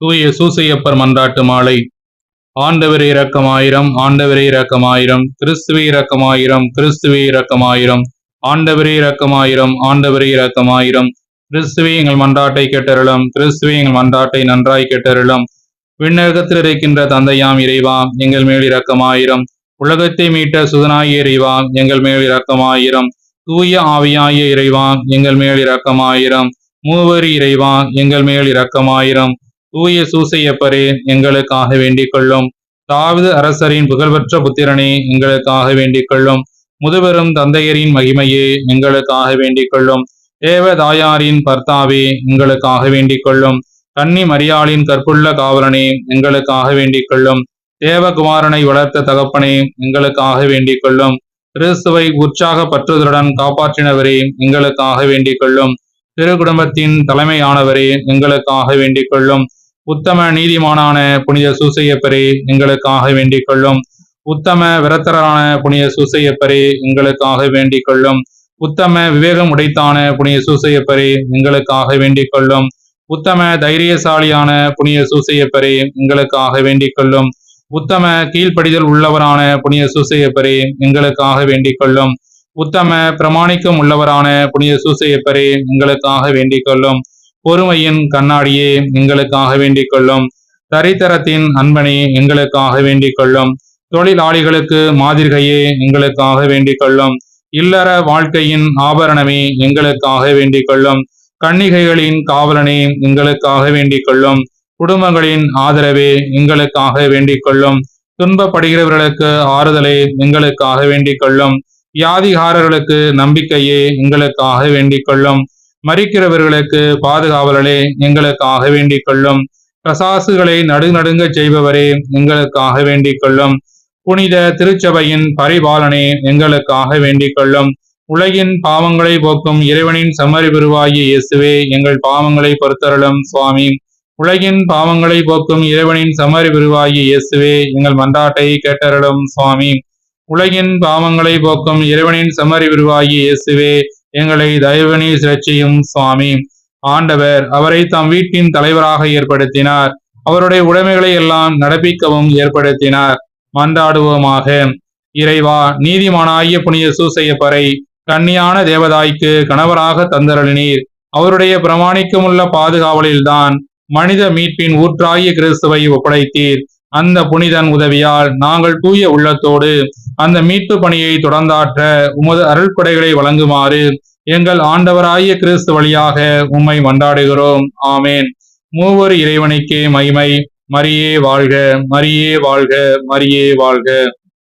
தூய சூசையப்பர் மன்றாட்டு மாலை. ஆண்டவரே இரக்கமாயிரம் ஆண்டவரே இரக்கமாயிரம் கிறிஸ்துவே இரக்கமாயிரம் கிறிஸ்துவே இரக்கமாயிரம் ஆண்டவரே இரக்கமாயிரம் ஆண்டவரே இரக்கமாயிரம். கிறிஸ்துவே எங்கள் மன்றாட்டை கேட்டருளும் கிறிஸ்துவே எங்கள் மன்றாட்டை நன்றாய் கேட்டருளும். விண்ணகத்தில் இருக்கின்ற தந்தையாம் இறைவா எங்கள் மேல் இரக்கமாயிரம். உலகத்தை மீட்ட சுதனாய இறைவா எங்கள் மேல் இரக்கமாயிரம். தூய ஆவியாய இறைவா எங்கள் மேல் இரக்கமாயிரம். மூவர் இறைவா எங்கள் மேல் இரக்கமாயிரம். தூய சூசையப்பரே எங்களுக்காக வேண்டிக் கொள்ளும். தாவிது அரசரின் புகழ்பெற்ற புத்திரனே எங்களுக்காக வேண்டிக் கொள்ளும். முதுபெரும் தந்தையரின் மகிமையே எங்களுக்காக வேண்டிக் கொள்ளும். தேவதாயாரின் பர்த்தாவே எங்களுக்காக வேண்டிக் கொள்ளும். கன்னி மரியாளின் கற்புள்ள காவலனே எங்களுக்காக வேண்டிக் கொள்ளும். தேவகுமாரனை வளர்த்த தகப்பனே எங்களுக்காக வேண்டிக் கொள்ளும். கிறிஸ்துவை உற்சாக பற்றுதலுடன் காப்பாற்றினவரே எங்களுக்காக வேண்டிக் கொள்ளும். திரு குடும்பத்தின் தலைமையானவரே எங்களுக்காக வேண்டிக் கொள்ளும். உத்தம நீதிமானான புனித சூசையப்பரே எங்களுக்காக வேண்டிக் கொள்ளும் உத்தம விரத்தரான புனித சூசையப்பரே எங்களுக்காக வேண்டிக் கொள்ளும் உத்தம விவேகம் உடைத்தான புனித சூசையப்பரே எங்களுக்காக வேண்டிக் கொள்ளும் உத்தம தைரியசாலியான புனித சூசையப்பரே எங்களுக்காக வேண்டிக் கொள்ளும் உத்தம கீழ்ப்படிதல் உள்ளவரான புனித சூசையப்பரே எங்களுக்காக வேண்டிக் கொள்ளும் உத்தம பிரமாணிக்கம் உள்ளவரான புனித சூசையப்பரே எங்களுக்காக வேண்டிக் கொள்ளும் பொறுமையின் கண்ணாடியே எங்களுக்காக வேண்டிக் கொள்ளும். தரித்தரத்தின் அன்பனே எங்களுக்காக வேண்டிக் கொள்ளும். தொழிலாளிகளுக்கு மாதிரிகையே எங்களுக்காக வேண்டிக் கொள்ளும். இல்லற வாழ்க்கையின் ஆபரணமே எங்களுக்காக வேண்டிக் கொள்ளும். கன்னிகைகளின் காவலனே எங்களுக்காக வேண்டிக் கொள்ளும். குடும்பங்களின் ஆதரவே எங்களுக்காக வேண்டிக் கொள்ளும். துன்பப்படுகிறவர்களுக்கு ஆறுதலே எங்களுக்காக வேண்டிக் கொள்ளும். வியாதிகாரர்களுக்கு நம்பிக்கையே எங்களுக்காக வேண்டிக் கொள்ளும். மறிக்கிறவர்களுக்கு பாதுகாவலரே எங்களுக்காக வேண்டிக் கொள்ளும் பிரசாசுகளை நடுநடுங்க செய்பவரே எங்களுக்காக வேண்டிக் கொள்ளும் புனித திருச்சபையின் பரிபாலனே எங்களுக்காக வேண்டிக் கொள்ளும் உலகின் பாவங்களை போக்கும் இறைவனின் சம்மறி பெருவாகிய இயேசுவே எங்கள் பாவங்களை பொறுத்தருளும் சுவாமி. உலகின் பாவங்களை போக்கும் இறைவனின் சம்மறி பெருவாகிய இயேசுவே எங்கள் மன்றாட்டை கேட்டருளும் சுவாமி. உலகின் பாவங்களை போக்கும் இறைவனின் சம்மறி பெருவாகிய இயேசுவே எங்களை தயவனி சிரட்சியும் சுவாமி. ஆண்டவர் அவரை தம் வீட்டின் தலைவராக ஏற்படுத்தினார். அவருடைய உடைமைகளை எல்லாம் நடப்பிக்கவும் ஏற்படுத்தினார். மன்றாடுவோமாக. இறைவா நீதிமானாகிய புனித சூசையப்பரை கன்னியான தேவதாய்க்கு கணவராக தந்தரளினீர். அவருடைய பிரமாணிக்கமுள்ள பாதுகாவலில்தான் மனித மீட்பின் ஊற்றாகிய கிறிஸ்துவை ஒப்படைத்தீர். அந்த புனிதன் உதவியால் நாங்கள் தூய உள்ளத்தோடு அந்த மீட்பு பணியை தொடர்ந்தாற்ற உமது அருள்கொடைகளை வழங்குமாறு எங்கள் ஆண்டவராகிய கிறிஸ்து வழியாக உம்மை மன்றாடுகிறோம். ஆமேன். மூவர் இறைவனுக்கே மகிமை. மரியே வாழ்க மரியே வாழ்க மரியே வாழ்க.